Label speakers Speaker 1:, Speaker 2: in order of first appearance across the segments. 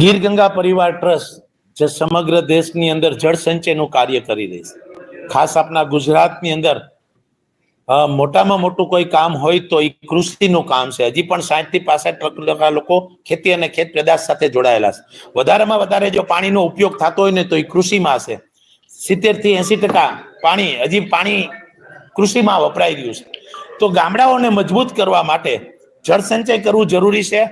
Speaker 1: ગીર ગંગા પરિવાર ટ્રસ્ટ જે સમગ્ર દેશની અંદર જળ સંચયનું કાર્ય કરી રહી છે. ખાસ આપણા ગુજરાતની અંદર મોટામાં મોટું કોઈ કામ હોય તો એ કૃષિનું કામ છે. હજી પણ સાઠથી પાસઠ ટકા લોકો ખેતી અને ખેત પેદાશ સાથે જોડાયેલા છે. વધારેમાં વધારે જો પાણીનો ઉપયોગ થતો હોય ને તો એ કૃષિમાં હશે. સિત્તેરથી એસી ટકા પાણી, હજી પાણી કૃષિમાં વપરાઈ રહ્યું છે. તો ગામડાઓને મજબૂત કરવા માટે જળ સંચય કરવું જરૂરી છે.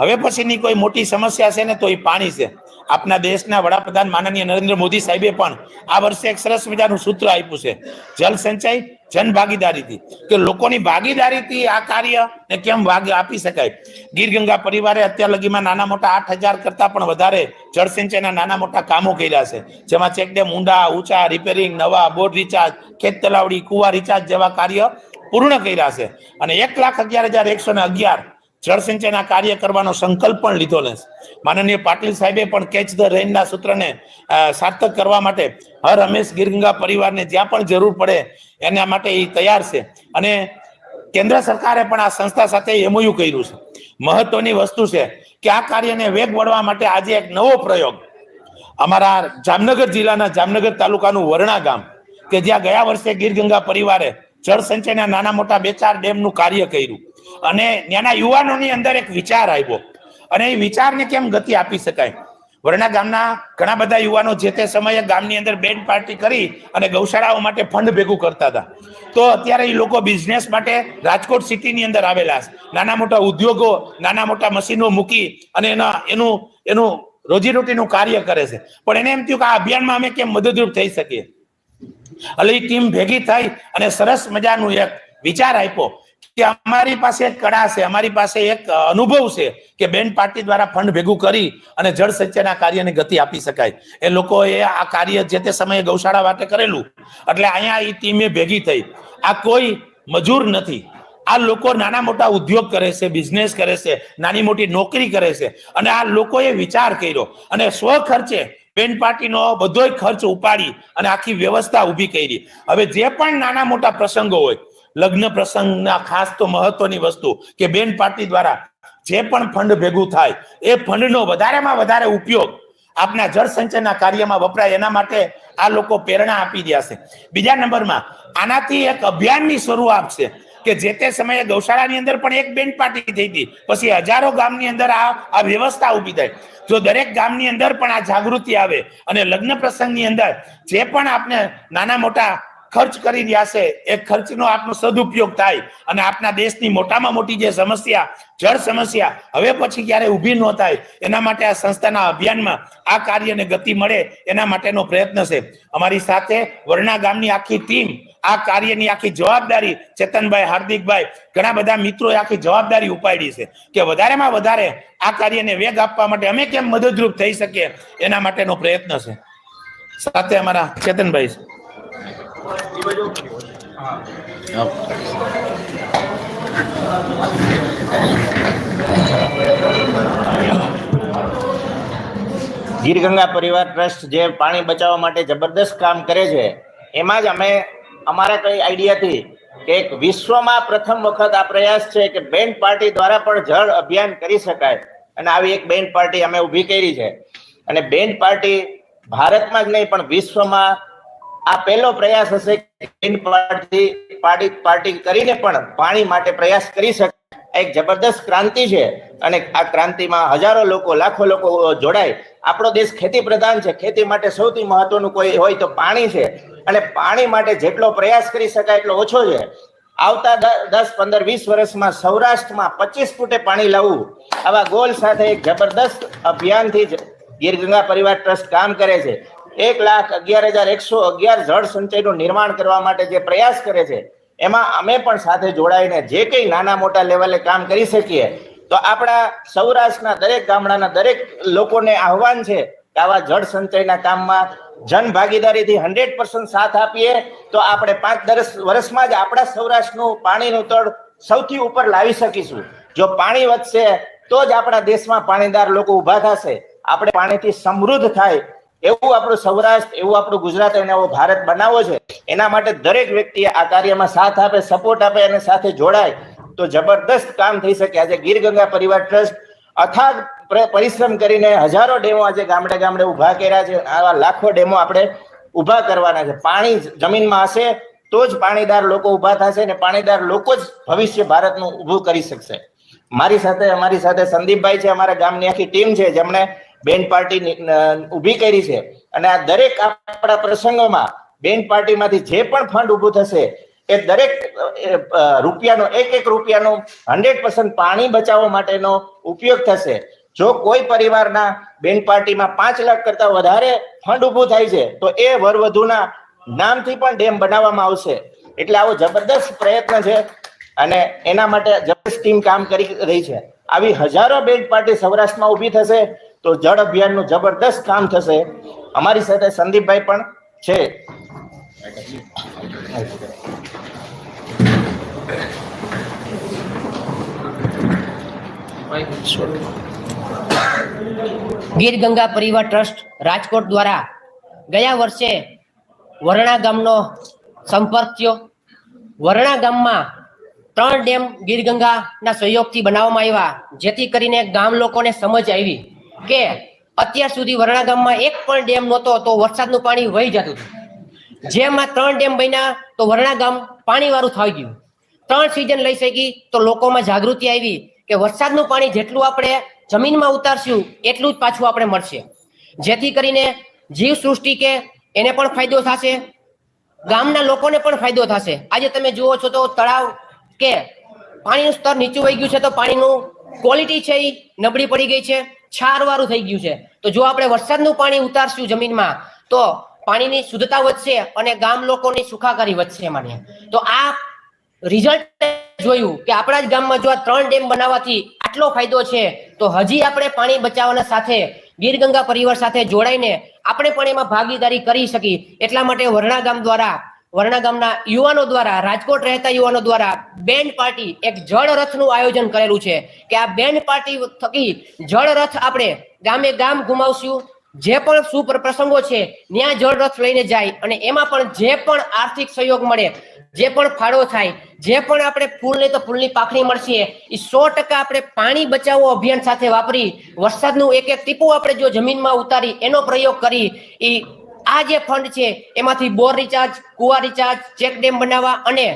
Speaker 1: હવે પછીની કોઈ મોટી સમસ્યા છે ને તો એ પાણી છે. આપના દેશના વડાપ્રધાન માનનીય નરેન્દ્ર મોદી સાહેબે પણ આ વર્ષે એક સરસ મજાનું સૂત્ર આપ્યું છે. જલ સંચય, જન ભાગીદારીથી. કે લોકોની ભાગીદારીથી આ કાર્ય ને કેમ ભાગ આપી શકાય? ગીર ગંગા પરિવારે અત્યાર લગીમાં નાના મોટા આઠ હજાર કરતા પણ વધારે જળ સિંચાઈના નાના મોટા કામો કર્યા છે. જેમાં ચેકડેમ ઊંડા, ઊંચા, રિપેરિંગ, નવા બોર્ડ રિચાર્જ, ખેત તલાવડી, કુવા રિચાર્જ જેવા કાર્ય પૂર્ણ કર્યા છે. અને એક લાખ અગિયાર હજાર એકસો ને અગિયાર જળ સિંચાઈના કાર્ય કરવાનો સંકલ્પ પણ લીધો છે માનનીય પાટીલ સાહેબે પણ કેચ ધ રેનના સૂત્રને સાર્થક કરવા માટે હર હંમેશ ગીરગંગા પરિવારને જ્યાં પણ જરૂર પડે એના માટે એ તૈયાર છે. અને કેન્દ્ર સરકારે પણ આ સંસ્થા સાથે એમઓયુ કર્યું છે. મહત્વની વસ્તુ છે કે આ કાર્યને વેગ વળવા માટે આજે એક નવો પ્રયોગ. અમારા જામનગર જિલ્લાના જામનગર તાલુકાનું વરણા ગામ, કે જ્યાં ગયા વર્ષે ગીર ગંગા પરિવારે જળ સંચયના નાના મોટા બે ચાર ડેમનું કાર્ય કર્યું. અને ત્યાંના યુવાનોની અંદર એક વિચાર આવ્યો. અને એ વિચારને કેમ ગતિ આપી શકાય? વરણા ગામના ઘણા બધા યુવાનો જે તે સમયે ગામની અંદર બેન્ડ પાર્ટી કરી અને ગૌશાળાઓ માટે ફંડ ભેગું કરતા હતા. તો અત્યારે એ લોકો બિઝનેસ માટે રાજકોટ સિટીની અંદર આવેલા છે. નાના મોટા ઉદ્યોગો, નાના મોટા મશીનો મૂકી અને એના, એનું એનું રોજીરોટીનું કાર્ય કરે છે. પણ એને એમ થયું કે આ અભિયાનમાં અમે કેમ મદદરૂપ થઈ શકીએ? એટલે એ ભેગી થઈ અને સરસ મજાનું એક વિચાર આપ્યો કે અમારી પાસે એક કળા છે, અમારી પાસે એક અનુભવ છે કે બેન પાર્ટી દ્વારા ફંડ ભેગું કરી અને જળ સંચયના કાર્યને ગતિ આપી શકાય. એ લોકોએ આ કાર્ય જે તે સમયે ગૌશાળા માટે કરેલું, એટલે અહીંયા એ ટીમે ભેગી થઈ. આ કોઈ મજૂર નથી. આ લોકો નાના મોટા ઉદ્યોગ કરે છે, બિઝનેસ કરે છે, નાની મોટી નોકરી કરે છે અને આ લોકોએ વિચાર કર્યો અને સ્વ ખર્ચે બેન પાર્ટીનો બધો ખર્ચ ઉપાડી અને આખી વ્યવસ્થા ઊભી કરી. હવે જે પણ નાના મોટા પ્રસંગો હોય, લગ્ન પ્રસંગના ખાસ તો મહત્વની વસ્તુ કે બેન પાર્ટી દ્વારા જે પણ ફંડ ભેગું થાય, એ ફંડનો વધારેમાં વધારે ઉપયોગ આપના જળ સંચયના કાર્યમાં વપરાય, એના માટે આ લોકો પ્રેરણા આપી રહ્યા છે. બીજા નંબરમાં, આનાથી એક અભિયાનની શરૂઆત છે. કે જે તે સમયે ગૌશાળાની અંદર પણ એક બેન્ડ પાર્ટી થઈ હતી. પછી હજારો ગામની અંદર આ આ વ્યવસ્થા ઊભી થાય. જો દરેક ગામની અંદર પણ આ જાગૃતિ આવે અને લગ્ન પ્રસંગની અંદર જે પણ આપને નાના મોટા ખર્ચ કરી રહ્યા છે, એ ખર્ચનો આપનો સદુપયોગ થાય અને આપના દેશની મોટામાં મોટી જે સમસ્યા, જળ સમસ્યા, હવે પછી ક્યારે ઊભી ન થાય, એના માટે આ સંસ્થાના અભિયાનમાં આ કાર્યને ગતિ મળે એના માટેનો પ્રયત્ન છે. અમારી સાથે વરણા ગામની આખી ટીમ આ કાર્યની આખી જવાબદારી ચેતનભાઈ, હાર્દિકભાઈ, ઘણા બધા મિત્રોએ આખી જવાબદારી ઉપાડી છે કે વધારેમાં વધારે આ કાર્યને વેગ આપવા માટે અમે કેમ મદદરૂપ થઈ શકીએ? એના માટેનો પ્રયત્ન છે. સાથે અમારા ચેતનભાઈ છે.
Speaker 2: ગીર ગંગા પરિવાર ટ્રસ્ટ જે પાણી બચાવવા માટે જબરદસ્ત કામ કરે છે, એમાં જ અમે અમારા કઈ આઈડિયાથી કે એક વિશ્વમાં પ્રથમ વખત આ પ્રયાસ છે કે બેન્ડ પાર્ટી દ્વારા પણ જળ અભિયાન કરી શકાય. અને આવી એક બેન્ડ પાર્ટી અમે ઊભી કરી છે. અને બેન્ડ પાર્ટી ભારતમાં જ નહીં, પણ વિશ્વમાં આ પહેલો પ્રયાસ હશે બેન્ડ પાર્ટી પાર્ટી પાર્ટી કરીને પણ પાણી માટે પ્રયાસ કરી શકે એક જબરદસ્ત ક્રાંતિ છે. અને આ ક્રાંતિમાં હજારો લોકો, લાખો લોકો જોડાય. આપણો દેશ ખેતી પ્રધાન છે. ખેતી માટે સૌથી મહત્વનું કોઈ હોય તો પાણી છે. અને પાણી માટે જેટલો પ્રયાસ કરી શકાય એટલો ઓછો છે. આવતા દસ, પંદર, વીસ વર્ષમાં સૌરાષ્ટ્રમાં પચીસ ફૂટે પાણી લાવવું. આવા ગોલ સાથે એક જબરદસ્ત અભિયાનથી જ ગીર ગંગા પરિવાર ટ્રસ્ટ કામ કરે છે. એક લાખ અગિયાર હજાર એકસો અગિયાર જળ સંચયનું નિર્માણ કરવા માટે જે પ્રયાસ કરે છે એમાં અમે પણ સાથે જોડાઈને જે કંઈ નાના મોટા લેવલે કામ કરી શકીએ, તો આપણા સૌરાષ્ટ્રના દરેક ગામડાના દરેક લોકોને આહવાન છે કે આવા જળ સંચયના કામમાં જન ભાગીદારીથી હંડ્રેડ પર્સન્ટ સાથ આપીએ, તો આપણે પાંચ દસ વર્ષમાં જ આપણા સૌરાષ્ટ્રનું પાણીનું તળ સૌથી ઉપર લાવી શકીશું. જો પાણી વધશે, તો જ આપણા દેશમાં પાણીદાર લોકો ઊભા થશે. આપણે પાણીથી સમૃદ્ધ થાય એવું આપણું સૌરાષ્ટ્ર, એવું આપણું ગુજરાત અને એવો ભારત બનાવવો છે, એના માટે દરેક વ્યક્તિએ આ કાર્યમાં સાથ આપે સપોર્ટ આપે અને સાથે જોડાય, તો જબરદસ્ત કામ થઈ શકે. આજે ગીર ગંગા પરિવાર ટ્રસ્ટ અથાગ પ્ર- પરિશ્રમ કરીને હજારો ડેમો આજે ગામડે ગામડે ઊભા કર્યા છે. આવા લાખો ડેમો આપણે ઊભા કરવાના છે. પાણી જમીનમાં હશે તો જ પાણીદાર લોકો ઊભા થશે ને પાણીદાર લોકો જ ભવિષ્ય ભારતનું ઊભું કરી શકશે. મારી સાથે, અમારી સાથે સંદીપભાઈ છે, અમારા ગામની આખી ટીમ છે. જેમણે બેન પાર્ટી ઊભી કરી છે. અને આ દરેક આપણા પ્રસંગોમાં બેન પાર્ટીમાંથી જે પણ ફંડ ઊભું થશે, એ દરેક રૂપિયાનો, એક એક રૂપિયાનો હંડ્રેડ પર્સન્ટ પાણી બચાવવા માટેનો ઉપયોગ થશે. જો કોઈ પરિવારના બેન પાર્ટીમાં પાંચ લાખ કરતા વધારે ફંડ ઊભું થાય છે, તો એ વરવધુના નામથી પણ ડેમ બનાવવામાં આવશે. એટલે આવો જબરદસ્ત પ્રયત્ન છે અને એના માટે જબરદસ્ત ટીમ કામ કરી રહી છે. આવી હજારો બેન પાર્ટી સૌરાષ્ટ્રમાં ઊભી થશે તો જળ અભિયાનનું જબરદસ્ત કામ થશે. અમારી સાથે સંદીપભાઈ પણ છે.
Speaker 3: ગીર ગંગા પરિવાર ટ્રસ્ટ રાજકોટ દ્વારા ગયા વર્ષે વરણા ગામનો સંપર્ક થયો. વરણા ગામમાં ત્રણ ડેમ ગીર ગંગાના સહયોગથી બનાવવામાં આવ્યા, જેથી કરીને ગામ લોકોને સમજ આવી. કે અત્યાર સુધી વરણા ગામમાં એક પણ ડેમ નહોતો, તો વરસાદનું પાણી વહી જતું હતું. જેમાં ત્રણ ડેમ બન્યા, તો વરણા ગામ પાણીવાળું થઈ ગયું. ત્રણ સિઝન લઈ શકી, તો લોકોમાં જાગૃતિ આવી કે વરસાદનું પાણી જેટલું આપણે જમીનમાં ઉતારશું, એટલું જ પાછું આપણે મળશે. જેથી કરીને જીવ સૃષ્ટિ કે એને પણ ફાયદો થશે, ગામના લોકોને પણ ફાયદો થશે. આજે તમે જુઓ છો તો તળાવ કે પાણીનું સ્તર નીચું વહી ગયું છે, તો પાણીનું ક્વોલિટી છે એ નબળી પડી ગઈ છે. છારવાળું થઈ ગયું છે. તો જો આપણે વરસાદનું પાણી ઉતારશું જમીનમાં, તો પાણીની શુદ્ધતા વધશે અને ગામ લોકોની સુખાકારી વધશે માટે તો આ રિઝલ્ટ જોયું કે આપણા જ ગામમાં જો આ ત્રણ ડેમ બનાવવાથી આટલો ફાયદો છે, તો હજી આપણે પાણી બચાવવાના સાથે ગીર ગંગા પરિવાર સાથે જોડાઈને આપણે પણ એમાં ભાગીદારી કરી શકી એટલા માટે વરણા ગામ દ્વારા વરણા ગામના યુવાનો દ્વારા, રાજકોટ રહેતા યુવાનો દ્વારા બેન્ડ પાર્ટી એક જળ રથનું આયોજન કરેલું છે કે આ બેન્ડ પાર્ટી થકી જળ રથ આપણે ગામે ગામ ગુમાવશું. જે પણ સુપ્ર પ્રસંગો છે, ત્યાં જળ રથ લઈને જાય અને એમાં પણ જે પણ આર્થિક સહયોગ મળે, જે પણ ફાળો થાય, જે પણ આપણે ફૂલ નહીં તો ફૂલની પાખડી મળશે, એ સો ટકા આપણે પાણી બચાવો અભિયાન સાથે વાપરી, વરસાદનું એક એક ટીપું આપણે જો જમીનમાં ઉતારી, એનો પ્રયોગ કરી, એ આ જે ફંડ છે, એમાંથી બોર રિચાર્જ કુવા રિચાર્જ ચેક ડેમ બનાવવા અને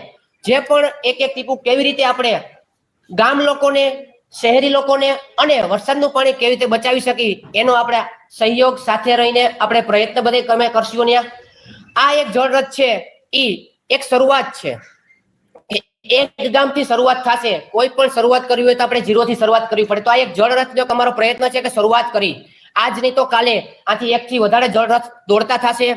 Speaker 3: જે પણ એક એક ટીપું કેવી રીતે આપણે ગામ લોકોને, શહેરી લોકોને અને વરસાદનું પાણી કેવી રીતે બચાવી શકી એનો આપણે સહયોગ સાથે રહીને આપણે પ્રયત્ન બધે તમે કરશું ત્યાં આ એક જળરથ છે એ એક શરૂઆત છે. એક ગામથી શરૂઆત થશે, કોઈ પણ શરૂઆત કરવી હોય તો આપણે થી શરૂઆત કરવી પડે. તો આ એક જળરથ જો તમારો પ્રયત્ન છે કે શરૂઆત કરી. આજ નહીં તો કાલે આથી એક થી વધારે જળરથ દોડતા થશે.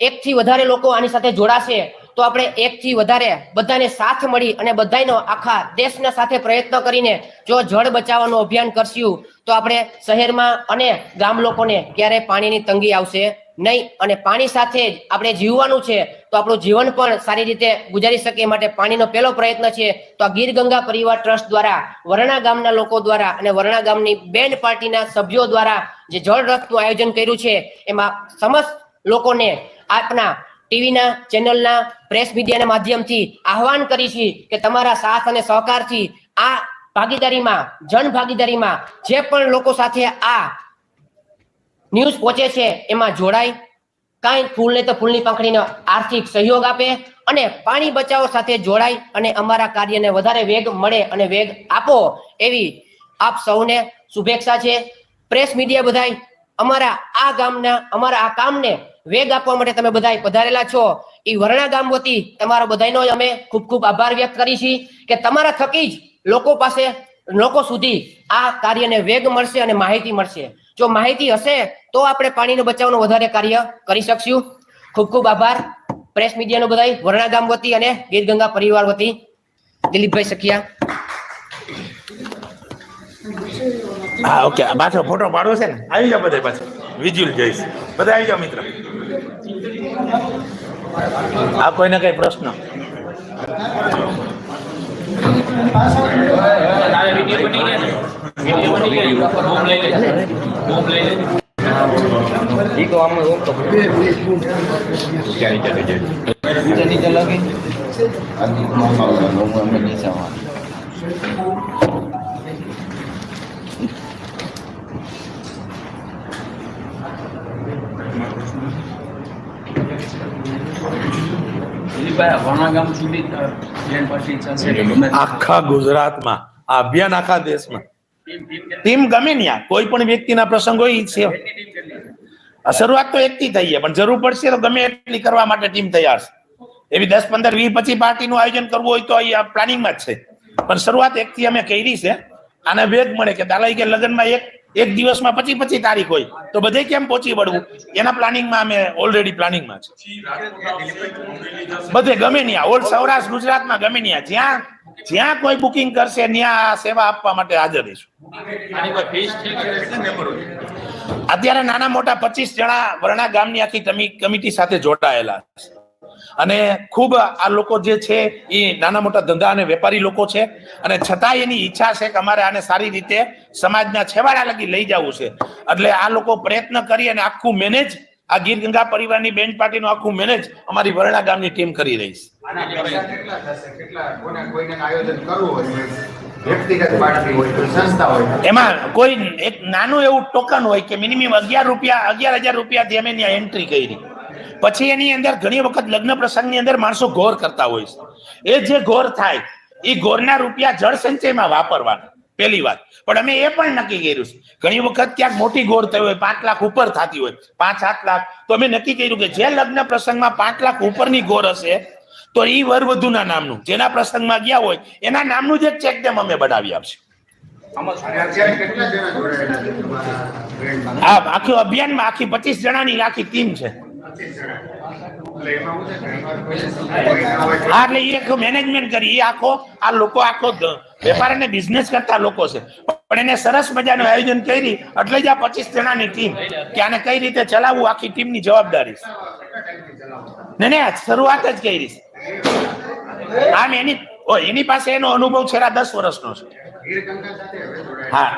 Speaker 3: એક થી વધારે લોકો આની સાથે જોડાશે. તો આપણે એકથી વધારે બધાને સાથ મળી અને બધાનો આખા દેશના સાથે પ્રયત્ન કરીને જો જળ બચાવવાનું અભિયાન કરશું, તો આપણે શહેરમાં અને ગામ લોકોને ક્યારે પાણીની તંગી આવશે નહીં. અને પાણી સાથે જ આપણે જીવવાનું છે, તો આપણું જીવન પણ સારી રીતે ગુજારી શકે માટે પાણીનો પહેલો પ્રયત્ન છે. તો આ ગીર ગંગા પરિવાર ટ્રસ્ટ દ્વારા, વરણા ગામના લોકો દ્વારા અને વરણા ગામની બેન્ડ પાર્ટીના સભ્યો દ્વારા જે જળ રથનું આયોજન કર્યું છે, એમાં સમસ્ત લોકોને આપના ટીવીના ચેનલના પ્રેસ મીડિયાના માધ્યમથી આહવાન કરી છે કે તમારા સાથ અને સહકારથી આ ભાગીદારીમાં, જન ભાગીદારીમાં જે પણ લોકો સાથે આ ન્યૂઝ પહોંચે છે એમાં જોડાય. કાંઈ ફૂલ નહીં તો ફૂલની પાંખડીનો આર્થિક સહયોગ આપે અને પાણી બચાવો સાથે જોડાય અને અમારા કાર્યને વધારે વેગ મળે અને વેગ આપો એવી આપ સૌને શુભેચ્છા છે. પ્રેસ મીડિયા બધાય, અમારા આ ગામના, અમારા આ કામને વેગ આપવા માટે તમે બધા પધારેલા છો. એ વરણા ગામ વતી તમારા બધાનો અમે ખૂબ ખૂબ આભાર વ્યક્ત કરી છીએ કે તમારા થકી જ લોકો પાસે લોકો સુધી આ કાર્યને વેગ મળશે અને માહિતી મળશે. જો માહિતી હશે તો આપણે પાણીનો બચાવનું વધારે કાર્ય કરી શકશું. ખૂબ ખૂબ આભાર પ્રેસ મીડિયાનો બધાય વરણા ગામ વતી અને ગીરગંગા પરિવાર વતી. દિલીપભાઈ સખિયા.
Speaker 1: હા ઓકે. પાછો ફોટો પાડવો છે ને. આવી જાઓ બધા પાછો. વિજ્યુલ જઈશ. બધા આવી જાઓ મિત્ર. આ કોઈને કઈ પ્રશ્ન?
Speaker 4: નીચે નીચે
Speaker 1: આખા ગુજરાતમાં આ અભિયાન આખા દેશમાં.
Speaker 4: ટીમ-
Speaker 1: ગમે ને કોઈ પણ વ્યક્તિના પ્રસંગ હોય છે? આ શરૂઆત તો એકથી થઈ છે પણ જરૂર પડશે તો ગમે એટલી કરવા માટે ટીમ તૈયાર છે. એવી દસ પંદર વીસ પચીસ પાર્ટીનું આયોજન કરવું હોય તો અહીંયા પ્લાનિંગમાં જ છે. પણ શરૂઆત એકથી અમે કરી છે. આને વેગ મળે કે દાલાઈ કે લગ્નમાં એક એક દિવસમાં પચી પચી તારીખ હોય, તો બધે કેમ પહોંચી વળવું એના પ્લાનિંગમાં અમે ઓલરેડી પ્લાનિંગમાં છે બધે ગમે ત્યાં ઓલ સૌરાષ્ટ્ર, ગુજરાતમાં ગમે ત્યાં જ્યાં જ્યાં કોઈ બુકિંગ કરશે, ત્યાં સેવા આપવા માટે હાજર રહીશું? અત્યારે નાના મોટા પચીસ જણા વરણા ગામની આખી કમિટી સાથે જોડાયેલા છે. અને ખૂબ આ લોકો જે છે એ નાના મોટા ધંધા અને વેપારી લોકો છે. અને છતાં એની ઈચ્છા છે કે અમારે આને સારી રીતે સમાજના છેવાડા લગી લઈ જવું છે. એટલે આ લોકો પ્રયત્ન કરી અને આખું મેનેજ આ ગીર ગંગા પરિવારની બેન પાર્ટીનું આખું મેનેજ અમારી વરણા ગામની ટીમ કરી રહી છે. એમાં કોઈ એક નાનું એવું ટોકન હોય કે મિનિમમ અગિયાર રૂપિયા અગિયાર હજાર રૂપિયા અમે ત્યાં એન્ટ્રી કરી. પછી એની અંદર ઘણી વખત લગ્ન પ્રસંગની અંદર માણસો ઘોર કરતા હોય છે. એ જે ઘોર થાય એ ઘોરના રૂપિયા જળ સંચયમાં વાપરવાના. પહેલી વાત. પણ અમે એ પણ નક્કી કર્યું છે. ઘણી વખત ક્યાંક મોટી ઘોર થઈ હોય પાંચ લાખ ઉપર થતી હોય પાંચ સાત લાખ. તો અમે નક્કી કર્યું કે જે લગ્ન પ્રસંગમાં પાંચ લાખ ઉપરની ઘોર હશે તો એ વરવધુના નામનું જેના પ્રસંગમાં ગયા હોય એના નામનું જ એક ચેકડેમ અમે બનાવી આપશું. આખું અભિયાનમાં આખી પચીસ જણાની આખી ટીમ છે. હા એટલે એ મેનેજમેન્ટ કરી એ આખો, આ લોકો આખો વેપાર અને બિઝનેસ કરતા લોકો છે. પણ એને સરસ મજાનું આયોજન કરી, એટલે જ આ પચીસ જણાની ટીમ કે આને કઈ રીતે ચલાવવું, આખી ટીમની જવાબદારી છે. ને શરૂઆત જ કરી આમ એની એની પાસે એનો અનુભવ છેલ્લા દસ વર્ષનો છે. હા.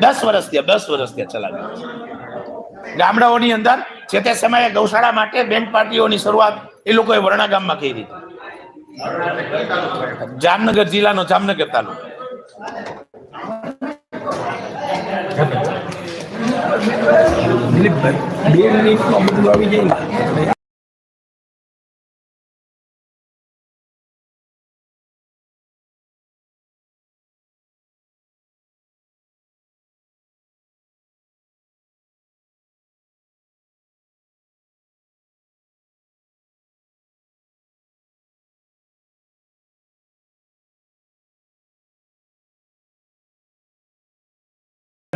Speaker 1: દસ વર્ષ થયા, દસ વર્ષ ત્યાં ચલાવ્યું. ગામડાઓની અંદર જે તે સમયે ગૌશાળા માટે બેન પાર્ટીઓની શરૂઆત એ લોકોએ વરણા ગામમાં કરી હતી જામનગર જિલ્લાનો જામનગર તાલુકો.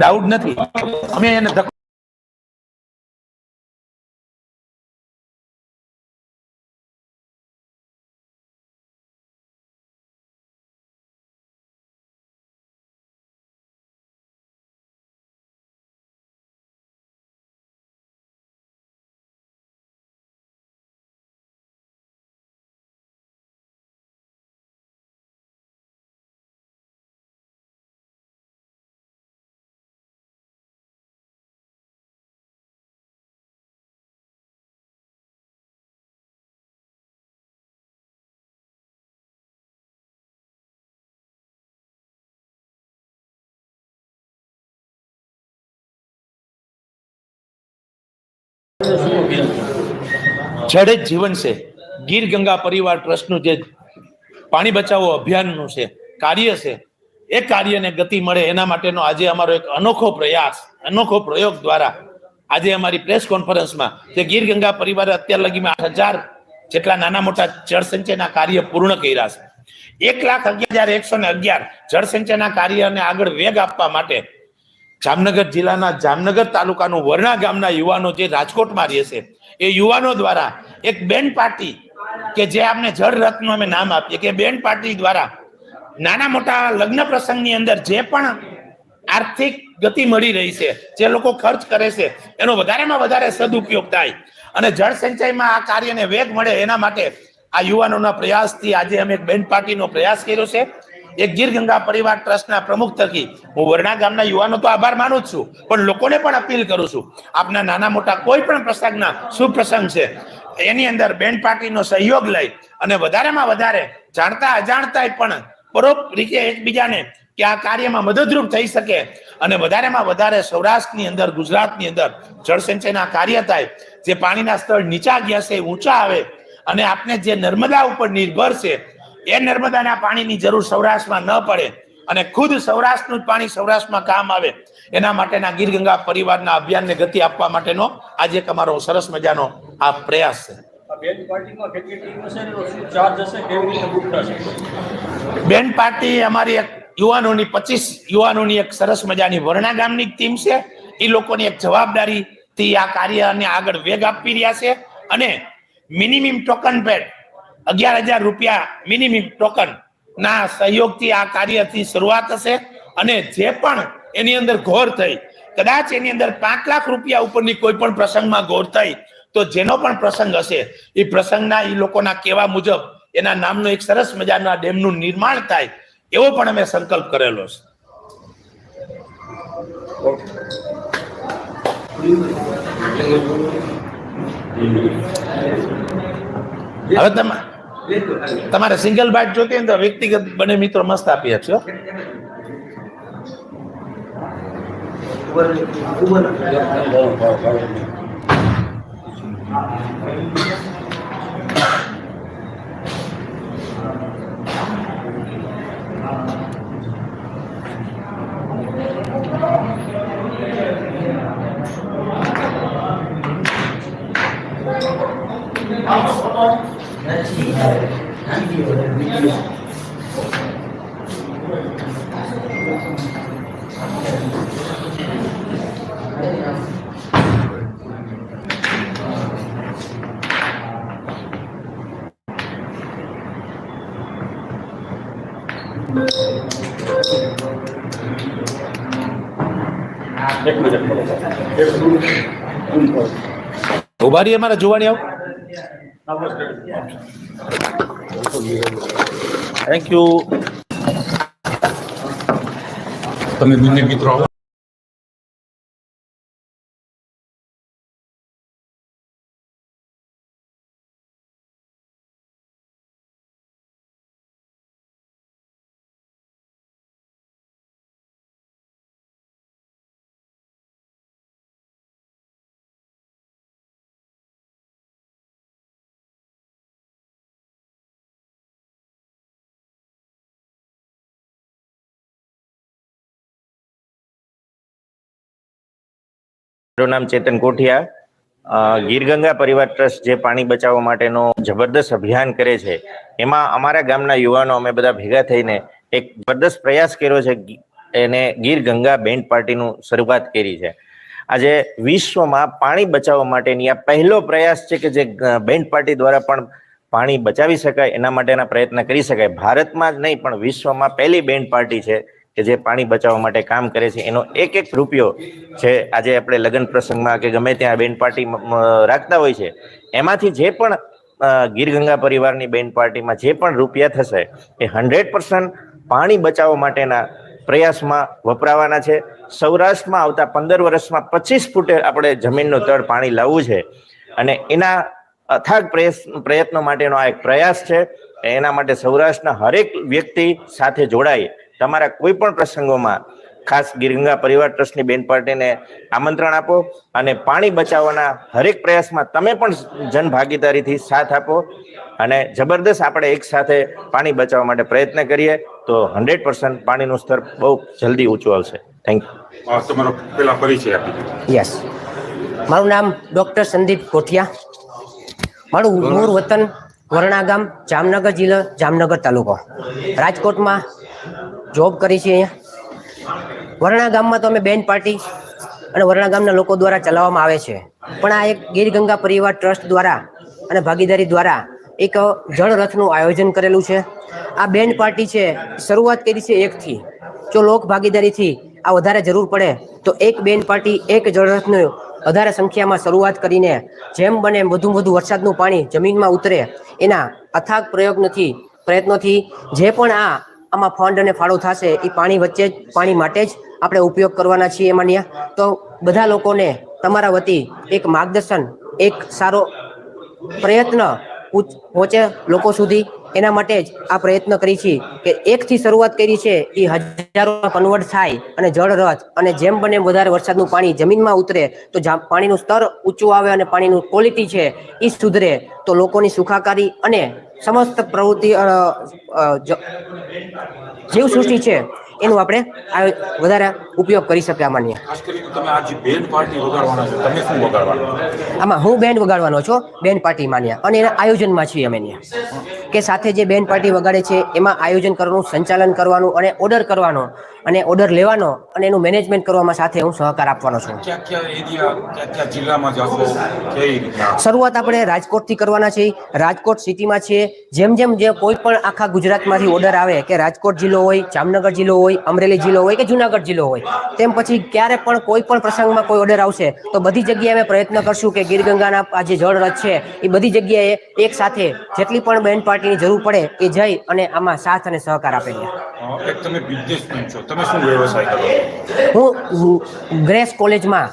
Speaker 1: ડાઉટ નથી. અમે એને જળ જ જીવન છે. ગીર ગંગા પરિવાર ટ્રસ્ટનું જે પાણી બચાવો અભિયાનનું છે, કાર્ય છે, એ કાર્યને ગતિ મળે એના માટેનો આજે અમારો એક અનોખો પ્રયાસ, અનોખો પ્રયોગ દ્વારા આજે અમારી પ્રેસ કોન્ફરન્સમાં જે ગીર ગંગા પરિવારે અત્યાર લગીમાં આઠ હજાર જેટલા નાના મોટા જળ સંચયના કાર્ય પૂર્ણ કર્યા છે. એક લાખ અગિયાર હજાર એકસો ને અગિયાર જળસંચયના કાર્યને આગળ વેગ આપવા માટે જામનગર જિલ્લાના જામનગર તાલુકાનું વરણા ગામના યુવાનો જે રાજકોટમાં રહે છે, એ યુવાનો દ્વારા એક બેન્ડ પાર્ટી કે જે આપણે જળ રત્ન અમે નામ આપીએ કે બેન્ડ પાર્ટી દ્વારા નાના મોટા લગ્ન પ્રસંગની અંદર જે પણ આર્થિક ગતિ મળી રહી છે, જે લોકો ખર્ચ કરે છે, એનો વધારેમાં વધારે સદુપયોગ થાય અને જળ સિંચાઈમાં આ કાર્યને વેગ મળે એના માટે આ યુવાનોના પ્રયાસથી આજે અમે એક બેન્ડ પાર્ટીનો પ્રયાસ કર્યો છે. એક ગીર ગંગા પરિવાર ટ્રસ્ટના પ્રમુખ થકી હું વરણા ગામના યુવાનો તો આભાર માનું જ છું. પણ લોકોને પણ અપીલ કરું છું, આપના નાના મોટા કોઈ પણ પ્રસંગના શુભ પ્રસંગ છે, એની અંદર બેન્ડ પાર્ટીનો સહયોગ લઈ અને વધારેમાં વધારે જાણતા અજાણતા પણ પરોપ રીતે એકબીજાને કે આ કાર્યમાં મદદરૂપ થઈ શકે અને વધારેમાં વધારે સૌરાષ્ટ્રની અંદર, ગુજરાતની અંદર જળસંચયના કાર્ય થાય, જે પાણીના સ્તર નીચા ગયા છે, ઊંચા આવે અને આપને જે નર્મદા ઉપર નિર્ભર છે એ નર્મદાના પાણીની જરૂર સૌરાષ્ટ્રમાં ન પડે અને ખુદ સૌરાષ્ટ્રનું જ પાણી સૌરાષ્ટ્રમાં કામ આવે એના માટેના ગીર ગંગા પરિવારના અભિયાનને ગતિ આપવા માટેનો આજે એક અમારો સરસ મજાનો આ પ્રયાસ છે.
Speaker 4: બેન
Speaker 1: પાર્ટી અમારી એક યુવાનોની પચીસ યુવાનોની એક સરસ મજાની વરણા ગામની ટીમ છે. એ લોકોની એક જવાબદારી થી આ કાર્યને આગળ વેગ આપી રહ્યા છે અને મિનિમમ ટોકન પેડ અગિયાર હજાર રૂપિયા મિનિમમ ટોકન ના સહયોગથી આ કાર્યથી શરૂઆત થશે અને જે પણ એની અંદર ઘોર થઈ, કદાચ એની અંદર પાંચ લાખ રૂપિયા ઉપરની કોઈ પણ પ્રસંગમાં ઘોર થઈ, તો જેનો પણ પ્રસંગ હશે, એ પ્રસંગના એ લોકોના કહેવા મુજબ એના નામનો એક સરસ મજાના ડેમનું નિર્માણ થાય, એવો પણ અમે સંકલ્પ કરેલો છે. હવે તમે તમારે સિંગલ બાઇટ જોતી હોય તો વ્યક્તિગત બને મિત્રો મસ્ત આપી આપશો. ઊભા રહીએ મારા જોવાની આવો. થેન્ક યુ
Speaker 5: તમે બંને મિત્રો
Speaker 2: મારું નામ ચેતન કોઠિયા. ગીરગંગા પરિવાર ટ્રસ્ટ જે પાણી બચાવવા માટેનો જબરદસ્ત અભિયાન કરે છે, એમાં અમારા ગામના યુવાનો અમે બધા ભેગા થઈને એક જબરદસ્ત પ્રયાસ કર્યો છે એને ગીર ગંગા બેન્ડ પાર્ટીનું શરૂઆત કરી છે. આજે વિશ્વમાં પાણી બચાવવા માટેની આ પહેલો પ્રયાસ છે કે જે બેન્ડ પાર્ટી દ્વારા પણ પાણી બચાવી શકાય, એના માટેના પ્રયત્ન કરી શકાય. ભારતમાં જ નહીં, પણ વિશ્વમાં પહેલી બેન્ડ પાર્ટી છે કે જે પાણી બચાવવા માટે કામ કરે છે, એનો એક એક રૂપિયો છે આજે આપણે લગ્ન પ્રસંગમાં કે ગમે ત્યાં બેન્ડ પાર્ટી રાખતા હોય છે, એમાંથી જે પણ ગીર ગંગા પરિવારની બેન્ડ પાર્ટીમાં જે પણ રૂપિયા થશે, એ હંડ્રેડ પાણી બચાવવા માટેના પ્રયાસમાં વપરાવાના છે. સૌરાષ્ટ્રમાં આવતા પંદર વર્ષમાં પચીસ ફૂટે આપણે જમીનનું તળ પાણી લાવવું છે અને એના અથાગ પ્રયાસ, પ્રયત્નો માટેનો આ એક પ્રયાસ છે, એના માટે સૌરાષ્ટ્રના હરેક વ્યક્તિ સાથે જોડાઈ તમારા કોઈ પણ પ્રસંગોમાં ખાસ ગીરગંગા પરિવાર ટ્રસ્ટની બેન પાર્ટીને આમંત્રણ આપો અને પાણી બચાવવાના હરેક પ્રયાસમાં તમે પણ જનભાગીદારીથી સાથ આપો અને જબરદસ્ત આપણે એક સાથે પાણી બચાવવા માટે પ્રયત્ન કરીએ તો હંડ્રેડ પાણીનું સ્તર બહુ જલ્દી ઊંચું આવશે. થેન્ક યુ
Speaker 5: તમારો પેલા પરિચય આપી
Speaker 3: યસ મારું નામ ડૉક્ટર સંદીપ કોઠિયા. મારું મૂળ વતન વરણા ગામ જામનગર જિલ્લો જામનગર તાલુકો. રાજકોટમાં જોબ કરી છે અહીંયા. વરણા ગામમાં તો અમે બેન પાર્ટી અને વરણા ગામના લોકો દ્વારા ચલાવવામાં આવે છે. પણ આ એક ગીરગંગા પરિવાર ટ્રસ્ટ દ્વારા અને ભાગીદારી દ્વારા એક જળરથનું આયોજન કરેલું છે. આ બેન્ડ પાર્ટી છે, શરૂઆત કરી છે એકથી. જો લોક ભાગીદારીથી આ વધારે જરૂર પડે, તો એક બેન પાર્ટી એક જળરથનું વધારે સંખ્યામાં શરૂઆત કરીને જેમ બને વધુ વધુ વરસાદનું પાણી જમીનમાં ઉતરે એના અથાગ પ્રયોગનથી પ્રયત્નોથી જે પણ આ આમાં ફંડ અને ફાળો થશે એ પાણી વચ્ચે જ, પાણી માટે જ આપણે ઉપયોગ કરવાના છીએ એમાં તો બધા લોકોને તમારા વતી એક માર્ગદર્શન, એક સારો પ્રયત્ન પહોંચે લોકો સુધી. એના માટે જ આ પ્રયત્ન કરી છે કે એકથી શરૂઆત કરી છે એ હજારો કન્વર્ટ થાય અને જળ રથ અને જેમ બને વધારે વરસાદનું પાણી જમીનમાં ઉતરે તો પાણીનું સ્તર ઊંચું આવે અને પાણીનું ક્વોલિટી છે એ સુધરે તો લોકોની સુખાકારી અને સમસ્ત પ્રવૃત્તિ જીવસૃષ્ટિ છે. એનું આપણે આ વધારે ઉપયોગ કરી શકીએ
Speaker 5: વગાડવાના
Speaker 3: આમાં હું બેન્ડ વગાડવાનો છું બેન્ડ પાર્ટી માન્યા અને એના આયોજનમાં છીએ અમે કે સાથે જે બેન્ડ પાર્ટી વગાડે છે એમાં આયોજન કરવાનું સંચાલન કરવાનું અને ઓર્ડર કરવાનો અને ઓર્ડર લેવાનો અને એનું મેનેજમેન્ટ કરવામાં સાથે હું સહકાર આપવાનો છું. શરૂઆત આપણે રાજકોટથી કરવાના છે રાજકોટ સિટીમાં છીએ. જેમ જેમ જે કોઈ પણ આખા ગુજરાતમાંથી ઓર્ડર આવે કે રાજકોટ જિલ્લો હોય જામનગર જિલ્લો હોય અમરેલી જિલ્લો હોય કે જુનાગઢ જિલ્લો હોય તેમ પછી ક્યારે પણ કોઈ પણ પ્રસંગમાં કોઈ ઓર્ડર આવશે તો બધી જગ્યાએ અમે પ્રયત્ન કરશું કે ગીર ગંગાના આ જે જળ રથ છે એ બધી જગ્યાએ એક સાથે જેટલી પણ બેન્ડ પાર્ટીની જરૂર પડે એ જઈ અને આમાં સાથ અને સહકાર આપે છે
Speaker 5: એક તમે બિઝનેસમેન છો. તમે શું વ્યવસાય કરો?
Speaker 3: હું ગ્રેસ કોલેજમાં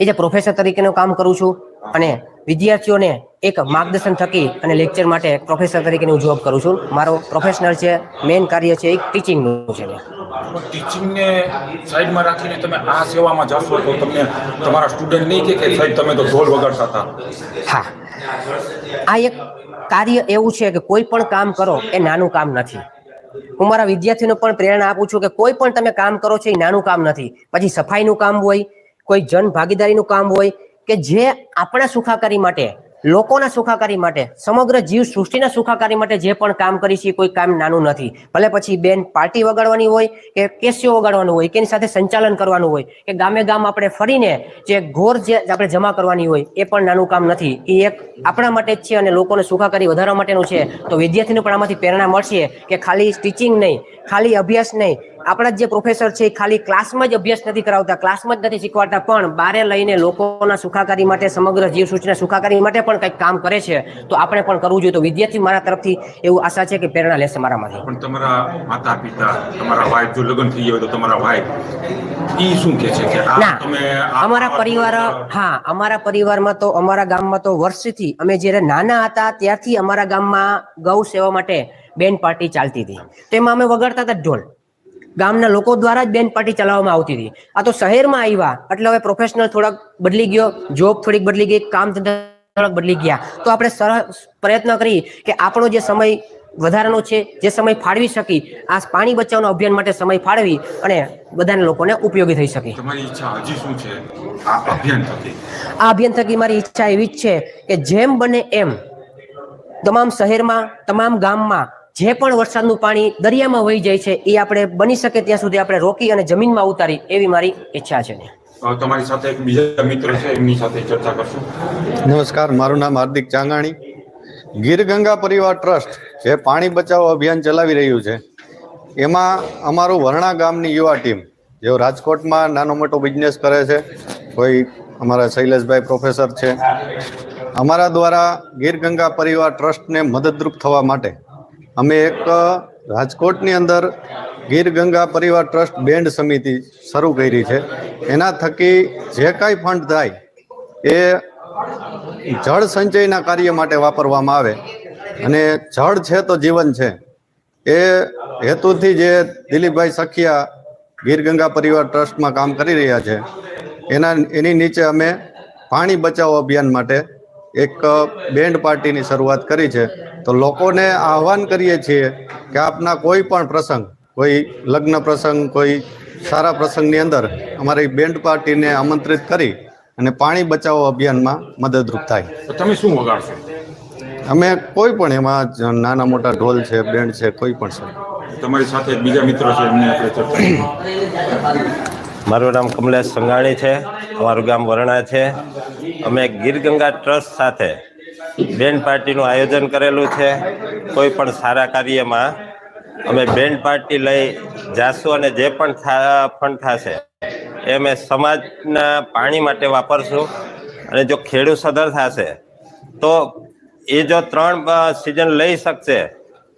Speaker 3: એ જે પ્રોફેસર તરીકેનું કામ કરું છું અને વિદ્યાર્થીઓને એક માર્ગદર્શન થકી અને લેક્ચર માટે પ્રોફેસર તરીકે હું જોબ કરું છું. મારો પ્રોફેશનલ છે મેઇન કાર્ય છે એક ટીચિંગનું છે.
Speaker 5: ટીચિંગને સાઈડમાં રાખીને તમે આ સેવામાં જશો તો તમને તમારા સ્ટુડન્ટ નહીં કે કે સાહેબ તમે તો ઢોલ વગાડતા હતા.
Speaker 3: હા. આ એક કાર્ય એવું છે કે કોઈ પણ કામ કરો એ નાનું કામ નથી. હું મારા વિદ્યાર્થીઓને પણ પ્રેરણા આપું છું કે કોઈ પણ તમે કામ કરો છો એ નાનું કામ નથી. પછી સફાઈનું કામ હોય, કોઈ જન ભાગીદારીનું કામ હોય કે જે આપણા સુખાકારી માટે લોકોના સુખાકારી માટે, સમગ્ર જીવ સૃષ્ટિના સુખાકારી માટે જે પણ કામ કરી છે કોઈ કામ નાનું નથી. ભલે પછી બેન પાર્ટી વગાડવાની હોય કે કેસીઓ વગાડવાનું હોય કે એની સાથે સંચાલન કરવાનું હોય, કે ગામે ગામ આપણે ફરીને જે ઘોર જે આપણે જમા કરવાની હોય, એ પણ નાનું કામ નથી. એ એક આપણા માટે જ છે અને લોકોને સુખાકારી વધારવા માટેનું છે. તો વિદ્યાર્થીને પણ આમાંથી પ્રેરણા મળશે કે ખાલી ટીચિંગ નહીં, ખાલી અભ્યાસ નહીં આપણા જે પ્રોફેસર છે ખાલી ક્લાસમાં જ અભ્યાસ નથી કરાવતા ક્લાસમાં જ નથી શીખવાડતા પણ બારે લઈને લોકોના સુખાકારી માટે સમગ્ર જીવ સૃષ્ટિના સુખાકારી માટે પણ કંઈક કામ કરે છે તો આપણે પણ કરવું જોઈએ. તો વિદ્યાર્થી મારા તરફથી એવું આશા છે કે પ્રેરણા લેશે મારામાંથી
Speaker 5: પણ તમારા માતા પિતા તમારા વાઈફ જો લગ્ન થઈ હોય તો તમારા વાઈફ ઈ શું કે છે કે
Speaker 3: ના અમારા પરિવાર હા અમારા પરિવારમાં તો અમારા ગામમાં તો વર્ષથી અમે જ્યારે નાના હતા ત્યારથી અમારા ગામમાં ગૌ સેવા માટે બેન પાર્ટી ચાલતી હતી. તેમાં અમે વગાડતા હતા ઢોલ. ગામના લોકો દ્વારા જ બેન પાર્ટી ચલાવવામાં આવતી હતી. આ તો શહેરમાં આવ્યા એટલે હવે પ્રોફેશનલ થોડાક બદલી ગયો જોબ થોડીક બદલી ગઈ કામ ધંધા થોડાક બદલી ગયા. તો આપણે સરસ પ્રયત્ન કરી કે આપણો જે સમય વધારાનો છે જે સમય ફાળવી શકી આ પાણી બચાવના અભિયાન માટે સમય ફાળવી અને બધાને લોકોને ઉપયોગી થઈ શકે.
Speaker 5: તમારી ઈચ્છા હજી શું છે? આ અભિયાન થકી.
Speaker 3: આ અભિયાન થકી મારી ઈચ્છા એવી જ છે કે જેમ બને એમ તમામ શહેરમાં તમામ ગામમાં જે પણ વરસાદનું પાણી દરિયામાં વહી જાય છે એ આપણે બની શકે ત્યાં સુધી આપણે રોકી અને જમીનમાં ઉતારી એવી મારી ઈચ્છા છે.
Speaker 5: તમારી સાથે એક બીજા મિત્ર છે એમની સાથે ચર્ચા કરશું.
Speaker 6: નમસ્કાર મારું નામ હાર્દિક ચાંગાણી. ગીર ગંગા પરિવાર ટ્રસ્ટ જે પાણી બચાવો અભિયાન ચલાવી રહ્યું છે એમાં અમારું વરણા ગામની યુવા ટીમ જેઓ રાજકોટમાં નાનો મોટો બિઝનેસ કરે છે કોઈ અમારા શૈલેષભાઈ પ્રોફેસર છે અમારા દ્વારા ગીર ગંગા પરિવાર ટ્રસ્ટને મદદરૂપ થવા માટે અમે એક રાજકોટની અંદર ગીર ગંગા પરિવાર ટ્રસ્ટ બેન્ડ સમિતિ શરૂ કરી છે. એના થકી જે કાંઈ ફંડ થાય, એ જળ સંચયના કાર્ય માટે વાપરવામાં આવે. અને જળ છે તો જીવન છે. એ હેતુથી જે દિલીપભાઈ સખિયા ગીર ગંગા પરિવાર ટ્રસ્ટમાં કામ કરી રહ્યા છે. એના, એની નીચે અમે પાણી બચાવો અભિયાન માટે એક બેન્ડ પાર્ટીની શરૂઆત કરી છે. તો લોકોને આહવાન કરીએ છીએ કે આપના કોઈ પણ પ્રસંગ કોઈ લગ્ન પ્રસંગ કોઈ સારા પ્રસંગની અંદર અમારી બેન્ડ પાર્ટીને આમંત્રિત કરી અને પાણી બચાવો અભિયાનમાં મદદરૂપ થાય.
Speaker 5: તો તમે શું વગાડશો?
Speaker 6: અમે કોઈ પણ એમાં નાના મોટા ઢોલ છે બેન્ડ છે કોઈ પણ છે.
Speaker 5: તમારી સાથે બીજા મિત્રો છે એમને આપણે ચર્ચા.
Speaker 7: મારું નામ કમલેશ સંઘાણી છે. અમારું ગામ વરણા છે. અમે ગીર ગંગા ટ્રસ્ટ સાથે બેન્ડ પાર્ટીનું આયોજન કરેલું છે. કોઈ પણ સારા કાર્યમાં અમે બેન્ડ પાર્ટી લઈ જાશું અને જે પણ ફંડ થશે એ અમે સમાજના પાણી માટે વાપરશું. અને જો ખેડૂત સદર થશે, તો એ જો ત્રણ સિઝન લઈ શકશે,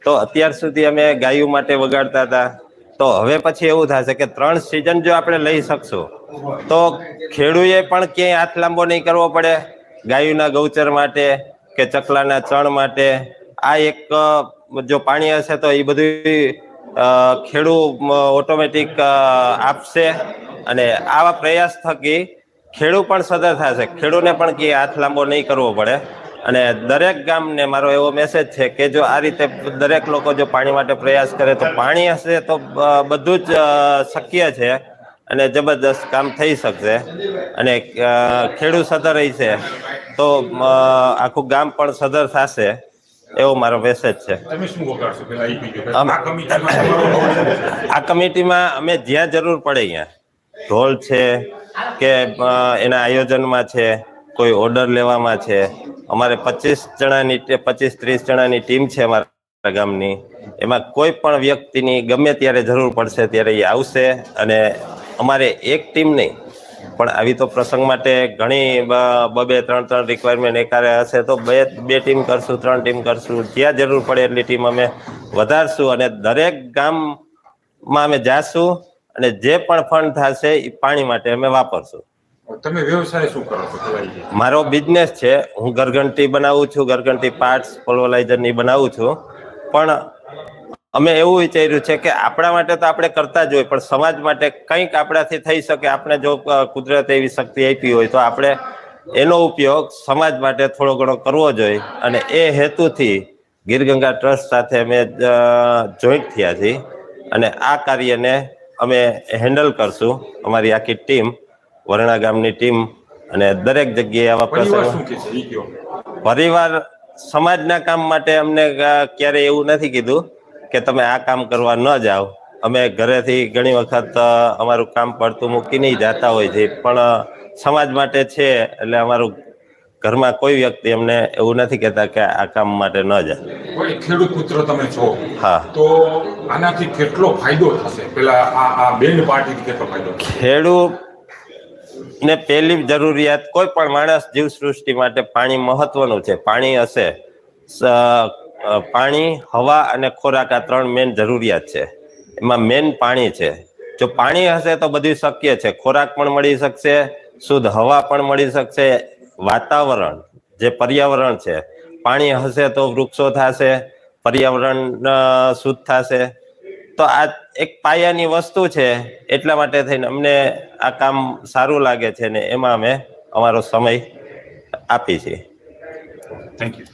Speaker 7: તો અત્યાર સુધી અમે ગાયો માટે વગાડતા હતા. તો હવે પછી એવું થશે કે ત્રણ સિઝન જો આપણે લઈ શકશું, તો ખેડૂએ પણ ક્યાંય હાથ લાંબો નહીં કરવો પડે ગાયુના ગૌચર માટે કે ચકલાના ચણ માટે. આ એક જો પાણી હશે તો એ બધું ખેડૂ ઓટોમેટિક આપશે. અને આવા પ્રયાસ થકી ખેડૂ પણ સદર થશે. ખેડૂને પણ ક્યાંય હાથ લાંબો નહીં કરવો પડે. અને દરેક ગામને મારો એવો મેસેજ છે કે જો આ રીતે દરેક લોકો જો પાણી માટે પ્રયાસ કરે તો પાણી હશે તો બધું જ શક્ય છે અને જબરદસ્ત કામ થઈ શકશે. અને ખેડૂત સદર રહેશે તો આખું ગામ પણ સદર થશે એવો મારો મેસેજ છે.
Speaker 5: છે?
Speaker 7: આ કમિટીમાં અમે જ્યાં જરૂર પડે અહીંયા. ઢોલ છે કે એના આયોજનમાં છે. કોઈ ઓર્ડર લેવામાં છે? અમારે પચીસ જણાની પચીસ ત્રીસ જણાની ટીમ છે અમારા ગામની. એમાં કોઈ પણ વ્યક્તિની ગમે ત્યારે જરૂર પડશે ત્યારે એ આવશે અને અમારે એક ટીમ નહીં. પણ આવી તો પ્રસંગ માટે ઘણી બબે ત્રણ ત્રણ રિક્વાયરમેન્ટ એકારે હશે તો બે બે ટીમ કરશું, ત્રણ ટીમ કરશું. જ્યાં જરૂર પડે એટલી ટીમ અમે વધારશું અને દરેક ગામમાં અમે જાશું અને જે પણ ફંડ થશે એ પાણી માટે અમે વાપરશું.
Speaker 5: તમે વ્યવસાય શું કરો છો.
Speaker 7: મારો બિઝનેસ છે. હું ઘરઘંટી બનાવું છું, ઘરઘંટી પાર્ટ્સ પોલવલાઇઝરની બનાવું છું. પણ અમે એવું વિચાર્યું છે કે આપણા માટે તો આપણે કરતા જ હોય, પણ સમાજ માટે કંઈક આપણાથી થઈ શકે. આપણે જો કુદરતે એવી શક્તિ આપી હોય, તો આપણે એનો ઉપયોગ સમાજ માટે થોડો ઘણો કરવો જોઈએ અને એ હેતુથી ગીરગંગા ટ્રસ્ટ સાથે અમે જોઈન્ટ થયા છીએ. અને આ કાર્યને અમે હેન્ડલ કરશું, અમારી આખી ટીમ વરણા ગામની ટીમ અને દરેક જગ્યાએ આવા પ્રસંગો પરિવાર સમાજના કામ માટે અમને ક્યારે એવું નથી કીધું કે તમે આ કામ કરવા ન જાઓ. અમે ઘરેથી ઘણી વખત અમારું કામ પડતું મૂકી નહીં જતા હોય છે. પણ સમાજ માટે છે એટલે અમારું ઘરમાં કોઈ વ્યક્તિ અમને એવું નથી કહેતા કે આ કામ માટે ન જાય.
Speaker 5: કોઈ ખેડૂત પુત્ર તમે છો
Speaker 7: હા.
Speaker 5: તો આનાથી કેટલો ફાયદો થશે? પેલા આ બેન્ડ પાર્ટીથી કેટલો ફાયદો?
Speaker 7: ખેડૂત ને પહેલી જરૂરિયાત કોઈ પણ માણસ જીવસૃષ્ટિ માટે પાણી મહત્વનું છે. પાણી હશે. પાણી, હવા અને ખોરાક આ ત્રણ મેન જરૂરિયાત છે. એમાં મેન પાણી છે. જો પાણી હશે તો બધું શક્ય છે. ખોરાક પણ મળી શકશે, શુદ્ધ હવા પણ મળી શકશે, વાતાવરણ, જે પર્યાવરણ છે. પાણી હશે તો વૃક્ષો થશે, પર્યાવરણ શુદ્ધ થશે. તો આ એક પાયાની વસ્તુ છે એટલા માટે થઈને અમને આ કામ સારું લાગે છે ને એમાં અમે અમારો સમય આપી છીએ.
Speaker 5: Thank you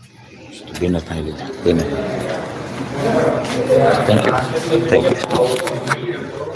Speaker 7: thank you